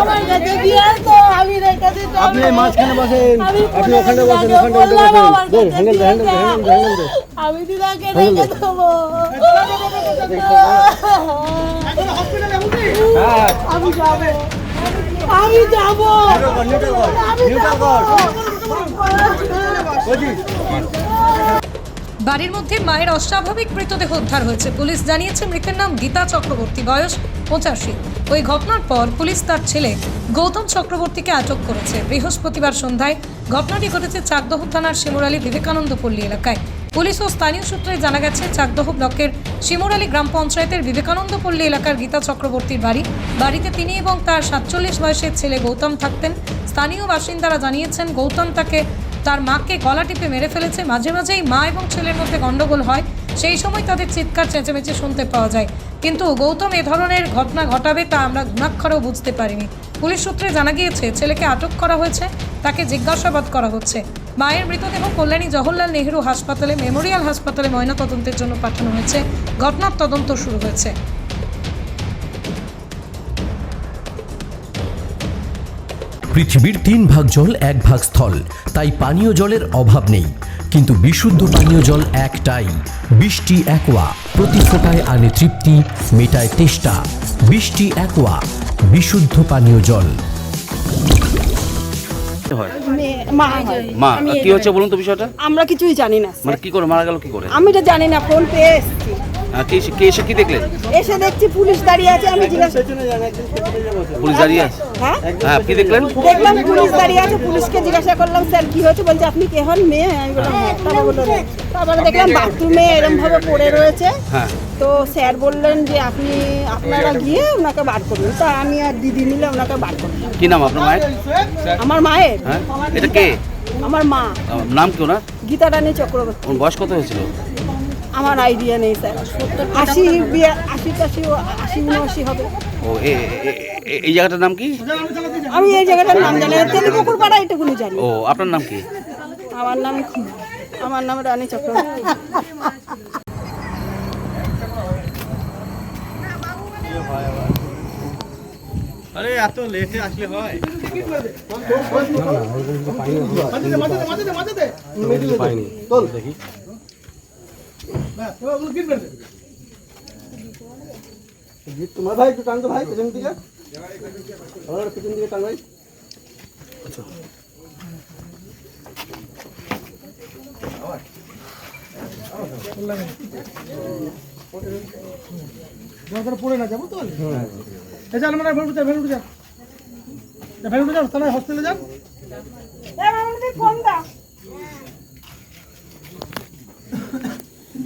আমার কাছে বিয়ার তো আমি আপনি মাঝখানে বসেন আপনি ওখানে বসেন বললাম বসেন। বল কাছে হ্যান্ডেল বিয়ে হ্যান্ডেল হ্যান্ডেল হ্যান্ডেল আমি দিদাকে রেখে দেবো। হ্যাঁ আমি যাব। আমি যাব। আমি যাব। বাড়ির মধ্যে মায়ের অস্বাভাবিক মৃতদেহ উদ্ধার হয়েছে। পুলিশ জানিয়েছে মৃতের নাম গীতা চক্রবর্তী। বয়স পঁচাশি। ওই ঘটনার পর পুলিশ তার ছেলে গৌতম চক্রবর্তীকে আটক করেছে। বৃহস্পতিবার সন্ধ্যায় ঘটনাটি ঘটেছে চাকদহ থানার শিমুরালী বিবেকানন্দ পল্লী এলাকায়। পুলিশ ও স্থানীয় সূত্রে জানা গেছে, চাকদহ ব্লকের শিমুরালী গ্রাম পঞ্চায়েতের বিবেকানন্দ পল্লী এলাকার গীতা চক্রবর্তীর বাড়ি। বাড়িতে তিনি এবং তার সাতচল্লিশ বয়সের ছেলে গৌতম থাকতেন। স্থানীয় বাসিন্দারা জানিয়েছেন, গৌতম তাকে তার মাকে গলা টিপে মেরে ফেলেছে। মাঝে মাঝেই মা এবং ছেলের মধ্যে গন্ডগোল হয়। সেই সময় তাদের চিৎকার চেঁচেমেচে শুনতে পাওয়া যায়। কিন্তু গৌতম এ ধরনের ঘটনা ঘটাবে তা আমরা ঘুণাক্ষরেও বুঝতে পারিনি। পুলিশ সূত্রে জানা গিয়েছে, ছেলেকে আটক করা হয়েছে, তাকে জিজ্ঞাসাবাদ করা হচ্ছে। মায়ের মৃতদেহ কল্যাণী জওহরলাল নেহরু হাসপাতালে, মেমোরিয়াল হাসপাতালে ময়নাতদন্তের জন্য পাঠানো হয়েছে। ঘটনার তদন্ত শুরু হয়েছে। পৃথিবীর তিন ভাগ জল এক ভাগ স্থল। তাই পানীয় জলের অভাব নেই। কিন্তু বিশুদ্ধ পানীয় জল একটাই। বৃষ্টি একোয়া। প্রতি ফোটায় আনে তৃপ্তি মেটায় তেষ্টা। বৃষ্টি একোয়া। বিশুদ্ধ পানীয় জল। হয়। মা হয়। মা কি হচ্ছে বলুন তো বিষয়টা? আমরা কিছুই জানি না মানে কি করে? মারা গেল কি করে? আমি তো জানি না ফোন পেয়ে এসেছি। কে এসে- কি দেখলেন? এসে দেখছি পুলিশ দাঁড়িয়ে আছে আমি জিজ্ঞাসা পুলিশ দাঁড়িয়ে আছে? হ্যাঁ? হ্যাঁ কি দেখলেন? দেখলাম পুলিশ দাঁড়িয়ে আছে পুলিশকে জিজ্ঞাসা করলাম স্যার কি হয়েছে? বলছে আপনি কে হন? মেয়ে? আমি বললাম হ্যাঁ তারপরে বলল তারপরে দেখলাম বাথরুমে এরম ভাবে পড়ে রয়েছে। হ্যাঁ। তো স্যার বললেন যে আপনি আপনারা গিয়ে ওনাকে বার করুন। তা আমি আর দিদি মিলে ওনাকে বার করলাম। কি নাম আপনার মায়ের? আমার মায়ের? হ্যাঁ এটা কে? আমার মা। নাম কি ওনার? গীতা রানী চক্রবর্তী। বয়স কত হয়েছিল? আমার আইডিয়া নেই স্যার আশি বিয়া- আশি টাশি আশি উনআশি হবে। ও এ- এ- এ- এই জায়গাটার নাম কি? আমি এই জায়গাটার নাম জানি তেলিপুকুর পাড়া এটুকুনি জানি। ও আপনার নাম কি? আমার নাম আমার নাম রানী চক্রবর্তী। আরে এত লেটে আসলে হয়। পাইনি দেখি তোমার ভাই একটু টানতো ভাই পেছন দিকে আমার পেছন দিকে টান ভাই না যাব তো তাহলে হসপিটালে যান যাও, বলো